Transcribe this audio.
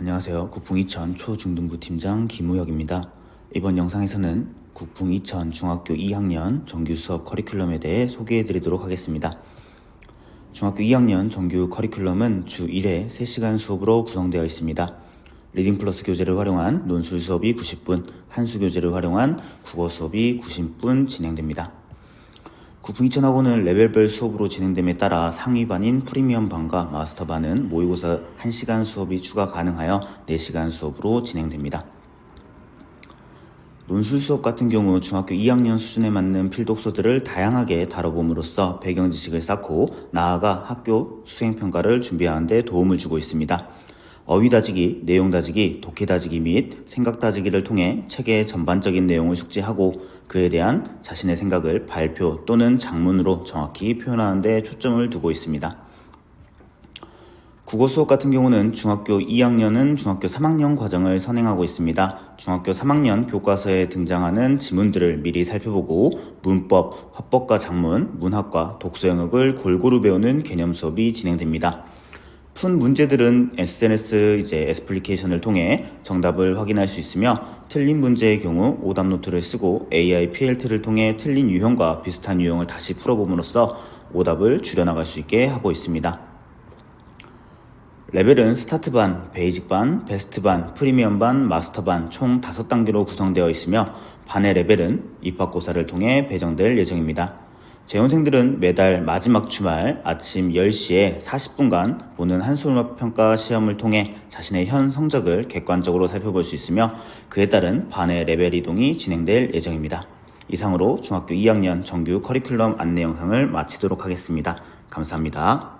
안녕하세요. 국풍 이천 초중등부 팀장 김우혁입니다. 이번 영상에서는 국풍 이천 중학교 2학년 정규 수업 커리큘럼에 대해 소개해 드리도록 하겠습니다. 중학교 2학년 정규 커리큘럼은 주 1회 3시간 수업으로 구성되어 있습니다. 리딩 플러스 교재를 활용한 논술 수업이 90분, 한수 교재를 활용한 국어 수업이 90분 진행됩니다. 2000학원은 레벨별 수업으로 진행됨에 따라 상위반인 프리미엄 반과 마스터 반은 모의고사 1시간 수업이 추가 가능하여 4시간 수업으로 진행됩니다. 논술 수업 같은 경우 중학교 2학년 수준에 맞는 필독서들을 다양하게 다뤄봄으로써 배경 지식을 쌓고 나아가 학교 수행평가를 준비하는 데 도움을 주고 있습니다. 어휘 다지기, 내용 다지기, 독해 다지기 및 생각 다지기를 통해 책의 전반적인 내용을 숙지하고 그에 대한 자신의 생각을 발표 또는 장문으로 정확히 표현하는 데 초점을 두고 있습니다. 국어 수업 같은 경우는 중학교 2학년은 중학교 3학년 과정을 선행하고 있습니다. 중학교 3학년 교과서에 등장하는 지문들을 미리 살펴보고 문법, 화법과 작문, 문학과 독서 영역을 골고루 배우는 개념 수업이 진행됩니다. 푼 문제들은 SNS 이제 애플리케이션을 통해 정답을 확인할 수 있으며 틀린 문제의 경우 오답 노트를 쓰고 AI PLT를 통해 틀린 유형과 비슷한 유형을 다시 풀어봄으로써 오답을 줄여나갈 수 있게 하고 있습니다. 레벨은 스타트 반, 베이직 반, 베스트 반, 프리미엄 반, 마스터 반 총 5단계로 구성되어 있으며 반의 레벨은 입학고사를 통해 배정될 예정입니다. 재원생들은 매달 마지막 주말 아침 10시에 40분간 보는 한술맛 평가 시험을 통해 자신의 현 성적을 객관적으로 살펴볼 수 있으며 그에 따른 반의 레벨 이동이 진행될 예정입니다. 이상으로 중학교 2학년 정규 커리큘럼 안내 영상을 마치도록 하겠습니다. 감사합니다.